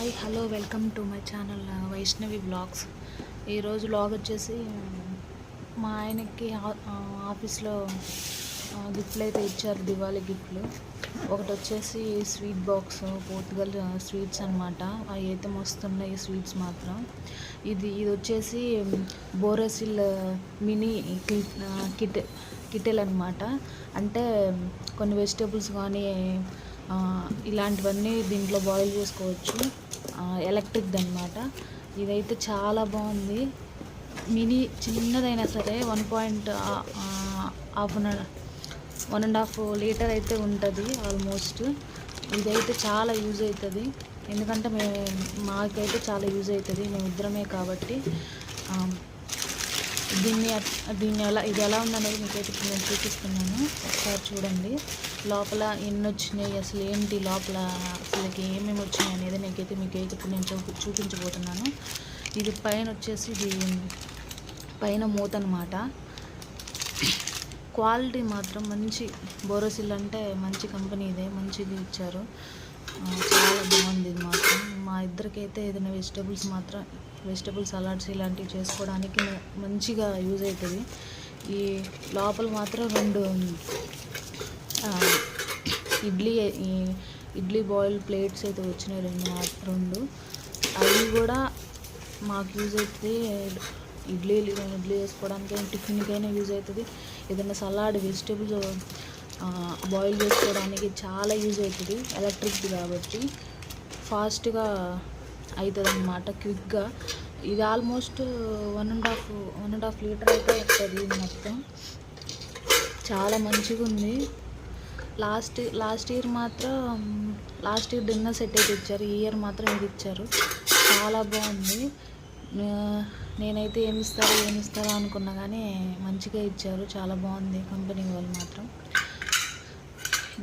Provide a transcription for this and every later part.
Hi hello welcome to my channel Vaishnavi blogs. ఈరోజు blog వచ్చేసి మా ఆయనకి ఆఫీస్లో గిఫ్ట్లు అయితే ఇచ్చారు దివాళీ గిఫ్ట్లు ఒకటి వచ్చేసి స్వీట్ బాక్స్ పోర్తుగల్ స్వీట్స్ అనమాట అవి అయితే మస్తున్నాయి స్వీట్స్ మాత్రం. ఇది ఇది వచ్చేసి బోరసిల్ మినీ కిట్ కిటెల్ అనమాట అంటే కొన్ని వెజిటేబుల్స్ కానీ ఇలాంటివన్నీ దీంట్లో బాయిల్ చేసుకోవచ్చు. ఎలక్ట్రిక్ది అనమాట ఇదైతే చాలా బాగుంది. మినీ చిన్నదైనా సరే one point half one and half litre అయితే ఉంటుంది ఆల్మోస్ట్. ఇదైతే చాలా యూజ్ అవుతుంది ఎందుకంటే మేము మాకైతే చాలా యూజ్ అవుతుంది మేము ఇద్దరమే కాబట్టి దీన్ని దీన్ని ఎలా ఇది ఎలా ఉందనేది మీకైతే ఇప్పుడు నేను చూపిస్తున్నాను. ఒకసారి చూడండి. లోపల ఎన్ని వచ్చినాయి అసలు ఏంటి లోపల అసలుకి ఏమేమి వచ్చినాయి అనేది నాకైతే మీకైతే ఇప్పుడు నేను చూపి చూపించబోతున్నాను. ఇది పైన వచ్చేసి ఇది పైన మూత అనమాట క్వాలిటీ మాత్రం మంచి బోరోసిల్ అంటే మంచి కంపెనీ ఇదే మంచిది ఇచ్చారు. చాలా బాగుంది ఇది మాత్రం. మా ఇద్దరికైతే ఏదైనా వెజిటేబుల్స్ మాత్రం వెజిటబుల్ సలాడ్స్ ఇలాంటివి చేసుకోవడానికి మంచిగా యూజ్ అవుతుంది. ఈ లోపల మాత్రం రెండు ఇడ్లీ ఈ ఇడ్లీ బాయిల్ ప్లేట్స్ అయితే వచ్చినాయి రెండు రెండు. అవి కూడా మాకు యూజ్ అవుతుంది. ఇడ్లీ ఇడ్లీ వేసుకోవడానికి టిఫిన్కైనా యూజ్ అవుతుంది. ఏదైనా సలాడ్ వెజిటేబుల్స్ బాయిల్ చేసుకోవడానికి చాలా యూజ్ అవుతుంది. ఎలక్ట్రిక్ది కాబట్టి ఫాస్ట్గా అవుతుంది అనమాట క్విక్గా. ఇది almost one and half one and half litre అయితే వస్తుంది ఇది మొత్తం. చాలా మంచిగా ఉంది లాస్ట్ లాస్ట్ ఇయర్ మాత్రం లాస్ట్ ఇయర్ డిన్నర్ సెట్ అయితే ఇచ్చారు. ఈ ఇయర్ మాత్రం ఇది ఇచ్చారు. చాలా బాగుంది. నేనైతే ఏమి ఇస్తారో ఏమి ఇస్తారో అనుకున్నా కానీ మంచిగా ఇచ్చారు. చాలా బాగుంది కంపెనీ వాళ్ళు మాత్రం.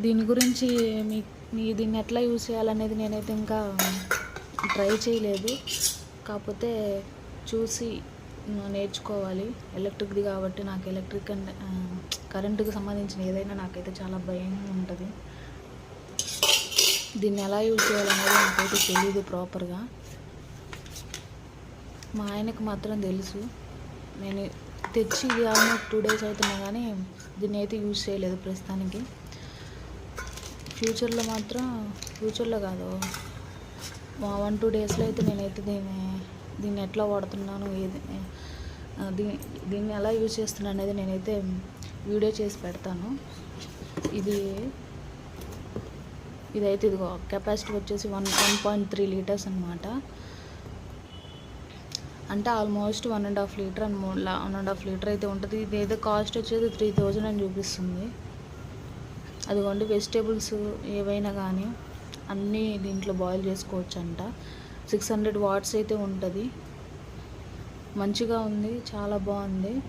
దీని గురించి మీ మీ దీన్ని ఎట్లా యూజ్ చేయాలనేది నేనైతే ఇంకా ట్రై చేయలేదు. కాకపోతే చూసి నేర్చుకోవాలి. ఎలక్ట్రిక్ది కాబట్టి నాకు ఎలక్ట్రిక్ అంటే కరెంటుకి సంబంధించిన ఏదైనా నాకైతే చాలా భయంగా ఉంటుంది. దీన్ని ఎలా యూజ్ చేయాలనేది నాకైతే తెలియదు ప్రాపర్గా. మా ఆయనకు మాత్రం తెలుసు. నేను తెచ్చి ఇది ఆల్మోస్ట్ టూ డేస్ అవుతున్నా కానీ దీన్ని అయితే యూజ్ చేయలేదు ప్రస్తుతానికి. ఫ్యూచర్లో మాత్రం ఫ్యూచర్లో కాదు వన్ టూ డేస్లో అయితే నేనైతే దీన్ని దీన్ని ఎట్లా వాడుతున్నాను ఏది ఆ, దీన్ని దీన్ని ఎలా యూజ్ చేస్తున్నాను అనేది నేనైతే వీడియో చేసి పెడతాను. ఇది ఇదైతే ఇదిగో కెపాసిటీ వచ్చేసి one one point three litres అనమాట అంటే almost one and half litre అని వన్ అండ్ హాఫ్ లీటర్ అయితే ఉంటుంది. ఇది ఏదో కాస్ట్ వచ్చేది త్రీ థౌజండ్ అని చూపిస్తుంది. అదిగోండి వెజిటేబుల్స్ ఏవైనా కానీ అన్నీ దీంట్లో బాయిల్ చేసుకోవచ్చు అంట సిక్స్ హండ్రెడ్ వాట్స్ అయితే ఉంటుంది. మంచిగా ఉంది చాలా బాగుంది.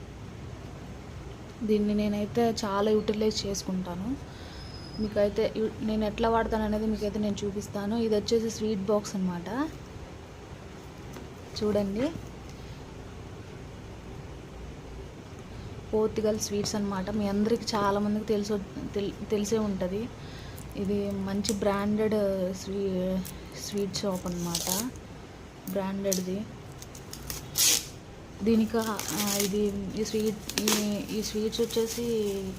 దీన్ని నేనైతే చాలా యూటిలైజ్ చేసుకుంటాను. మీకైతే నేను ఎట్లా వాడతాను అనేది మీకైతే నేను చూపిస్తాను. ఇది వచ్చేసి స్వీట్ బాక్స్ అనమాట చూడండి. పోర్తుగల్ స్వీట్స్ అనమాట మీ అందరికీ చాలామందికి తెలిసి తెల్- తెలిసే ఉంటుంది. ఇది మంచి బ్రాండెడ్ స్వీ స్వీట్ షాప్ అనమాట బ్రాండెడ్ది దీనికి ఇది ఈ స్వీట్ ఈ ఈ స్వీట్స్ వచ్చేసి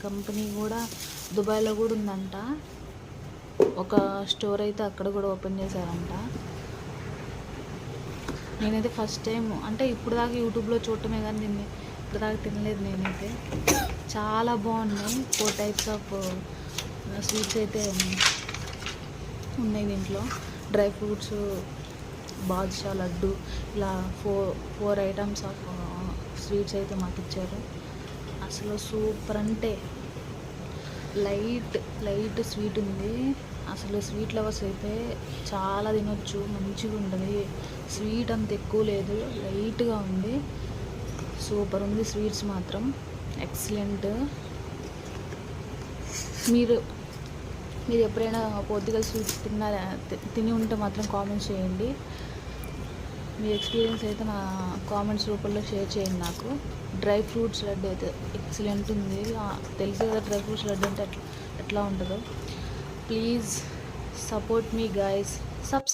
కంపెనీ కూడా దుబాయ్లో కూడా ఉందంట. ఒక స్టోర్ అయితే అక్కడ కూడా ఓపెన్ చేశారంట. నేనైతే ఫస్ట్ టైం అంటే ఇప్పుడు దాకా యూట్యూబ్లో చూడటమే కానీ దీన్ని ఇప్పుడు దాకా తినలేదు నేనైతే. చాలా బాగున్నాయి. ఫోర్ టైప్స్ ఆఫ్ స్వీట్స్ అయితే ఉన్నాయి దీంట్లో. డ్రై ఫ్రూట్స్ బాదుషా లడ్డు ఇలా four four items of sweets అయితే మాకు ఇచ్చారు. అసలు సూపర్ అంటే లైట్ లైట్ స్వీట్ ఉంది. అసలు స్వీట్ లవర్స్ అయితే చాలా తినొచ్చు మంచిగా ఉంటుంది. స్వీట్ అంత ఎక్కువ లేదు లైట్గా ఉంది. సూపర్ ఉంది స్వీట్స్ మాత్రం. ఎక్సలెంట్. మీరు మీరు ఎప్పుడైనా పోర్తుగల్ స్వీట్స్ తిన్నారా? తి- తిని ఉంటే మాత్రం కామెంట్స్ చేయండి. మీ ఎక్స్పీరియన్స్ అయితే నా కామెంట్స్ రూపంలో షేర్ చేయండి నాకు. డ్రై ఫ్రూట్స్ లడ్డు అయితే ఎక్సలెంట్ ఉంది. ఆ, తెలుసు కదా డ్రై ఫ్రూట్స్ లడ్డు అంటే ఎట్లా ఉంటుందో. Please support me guys. Subs